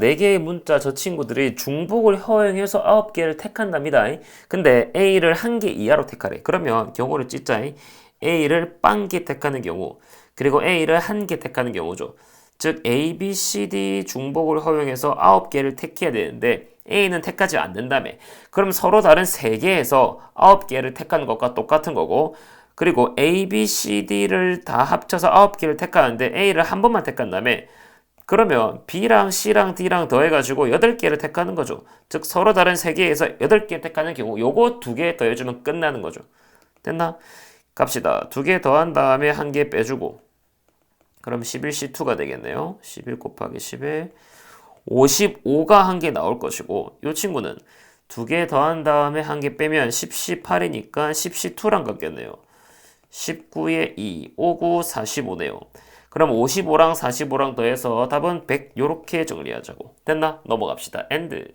4개의 문자 저 친구들이 중복을 허용해서 9개를 택한답니다. 근데 A를 한개 이하로 택하래. 그러면 경우를 찢자. A를 빵개 택하는 경우, 그리고 A를 한개 택하는 경우죠. 즉 A, B, C, D 중복을 허용해서 9개를 택해야 되는데 A는 택하지 않는다며. 그럼 서로 다른 3개에서 9개를 택하는 것과 똑같은 거고 그리고 A, B, C, D를 다 합쳐서 9개를 택하는데 A를 한 번만 택한다며. 그러면 B랑 C랑 D랑 더해가지고 8개를 택하는 거죠. 즉 서로 다른 3개에서 8개 택하는 경우 요거 2개 더해주면 끝나는 거죠. 됐나? 갑시다. 2개 더한 다음에 1개 빼주고 그럼 11C2가 되겠네요. 11 곱하기 10에 55가 한개 나올 것이고 이 친구는 2개 더한 다음에 한개 빼면 10C8이니까 10C2랑 같겠네요. 19에 2, 59, 45네요. 그럼 55랑 45랑 더해서 답은 100 요렇게 정리하자고. 됐나? 넘어갑시다. 엔드.